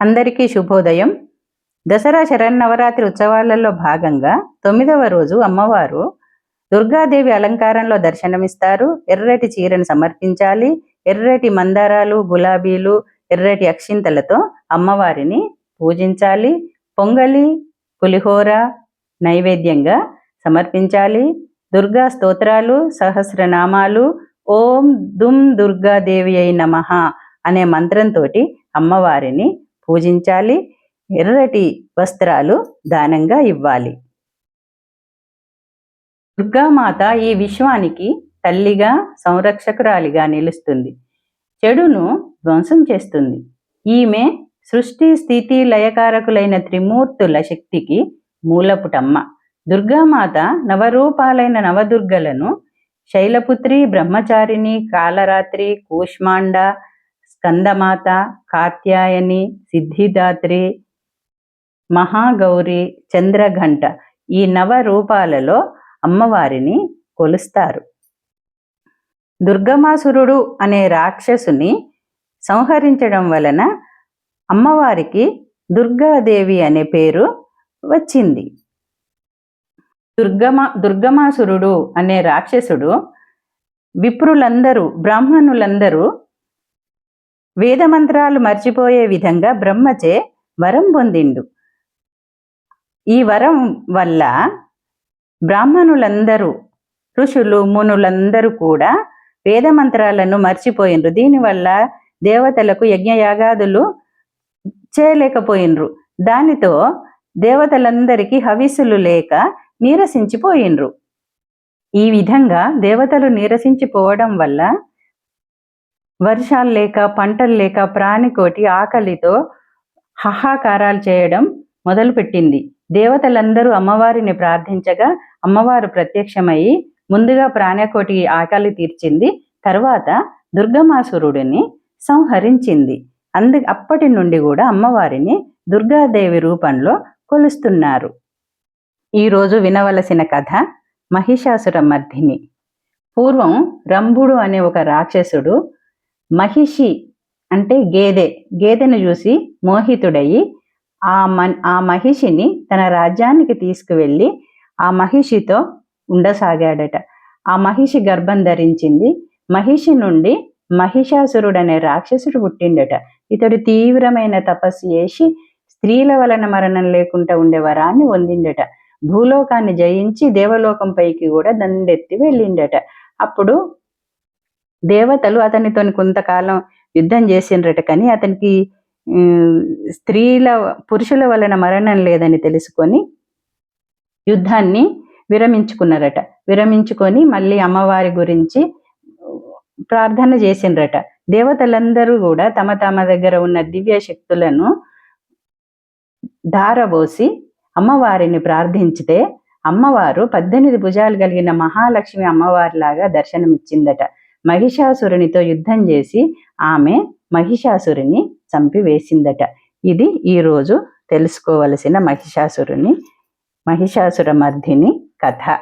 అందరికీ శుభోదయం. దసరా శరన్నవరాత్రి ఉత్సవాలలో భాగంగా తొమ్మిదవ రోజు అమ్మవారు దుర్గాదేవి అలంకారంలో దర్శనమిస్తారు. ఎర్రటి చీరను సమర్పించాలి. ఎర్రటి మందారాలు గులాబీలు ఎర్రటి అక్షింతలతో అమ్మవారిని పూజించాలి. పొంగలి పులిహోర నైవేద్యంగా సమర్పించాలి. దుర్గా స్తోత్రాలు సహస్రనామాలు ఓం దుమ్ దుర్గాదేవి అయి నమ అనే మంత్రంతో అమ్మవారిని పూజించాలి. ఎర్రటి వస్త్రాలు దానంగా ఇవ్వాలి. దుర్గామాత ఈ విశ్వానికి తల్లిగా సంరక్షకురాలిగా నిలుస్తుంది. చెడును ధ్వంసం చేస్తుంది. ఈమె సృష్టి స్థితి లయకారకులైన త్రిమూర్తుల శక్తికి మూలపుటమ్మ. దుర్గామాత నవరూపాలైన నవదుర్గలను శైలపుత్రి బ్రహ్మచారిణి కాలరాత్రి కూష్మాండ స్కందమాత కాత్యాయని సిద్ధిదాత్రి మహాగౌరి చంద్రఘంట ఈ నవ రూపాలలో అమ్మవారిని కొలుస్తారు. దుర్గమాసురుడు అనే రాక్షసుని సంహరించడం వలన అమ్మవారికి దుర్గాదేవి అనే పేరు వచ్చింది. దుర్గమా దుర్గమాసురుడు అనే రాక్షసుడు విప్రులందరూ బ్రాహ్మణులందరూ వేదమంత్రాలు మర్చిపోయే విధంగా బ్రహ్మచే వరం పొందిండు. ఈ వరం వల్ల బ్రాహ్మణులందరూ ఋషులు మునులందరూ కూడా వేదమంత్రాలను మర్చిపోయినరు. దీనివల్ల దేవతలకు యజ్ఞయాగాదులు చేయలేకపోయినరు. దానితో దేవతలందరికీ హవిసులు లేక నీరసించిపోయినరు. ఈ విధంగా దేవతలు నీరసించిపోవడం వల్ల వర్షాలు లేక పంటలు లేక ప్రాణికోటి ఆకలితో హాహాకారాలు చేయడం మొదలుపెట్టింది. దేవతలందరూ అమ్మవారిని ప్రార్థించగా అమ్మవారు ప్రత్యక్షమయ్యి ముందుగా ప్రాణకోటి ఆకలి తీర్చింది. తర్వాత దుర్గమాసురుడిని సంహరించింది. అందు అప్పటి నుండి కూడా అమ్మవారిని దుర్గాదేవి రూపంలో కొలుస్తున్నారు. ఈరోజు వినవలసిన కథ మహిషాసుర మర్ధిని. పూర్వం రంభుడు అనే ఒక రాక్షసుడు మహిషి అంటే గేదె. గేదెను చూసి మోహితుడయి ఆ మన్ ఆ మహిషిని తన రాజ్యానికి తీసుకువెళ్ళి ఆ మహిషితో ఉండసాగాడట. ఆ మహిషి గర్భం ధరించింది. మహిషి నుండి మహిషాసురుడు అనే రాక్షసుడు పుట్టిండట. ఇతడు తీవ్రమైన తపస్సు చేసి స్త్రీల వలన మరణం లేకుండా ఉండే వరాన్ని పొందిండట. భూలోకాన్ని జయించి దేవలోకం పైకి కూడా దండెత్తి వెళ్ళిండట. అప్పుడు దేవతలు అతనితో కొంతకాలం యుద్ధం చేసిండ్రట కానీ అతనికి స్త్రీల పురుషుల వలన మరణం లేదని తెలుసుకొని యుద్ధాన్ని విరమించుకున్నారట. విరమించుకొని మళ్ళీ అమ్మవారి గురించి ప్రార్థన చేసిండ్రట. దేవతలందరూ కూడా తమ తమ దగ్గర ఉన్న దివ్య శక్తులను ధారబోసి అమ్మవారిని ప్రార్థించితే అమ్మవారు పద్దెనిమిది భుజాలు కలిగిన మహాలక్ష్మి అమ్మవారిలాగా దర్శనమిచ్చిందట. మహిషాసురునితో యుద్ధం చేసి ఆమె మహిషాసురుని చంపివేసిందట. ఇది ఈరోజు తెలుసుకోవలసిన మహిషాసురుని మహిషాసుర మర్ధిని కథ.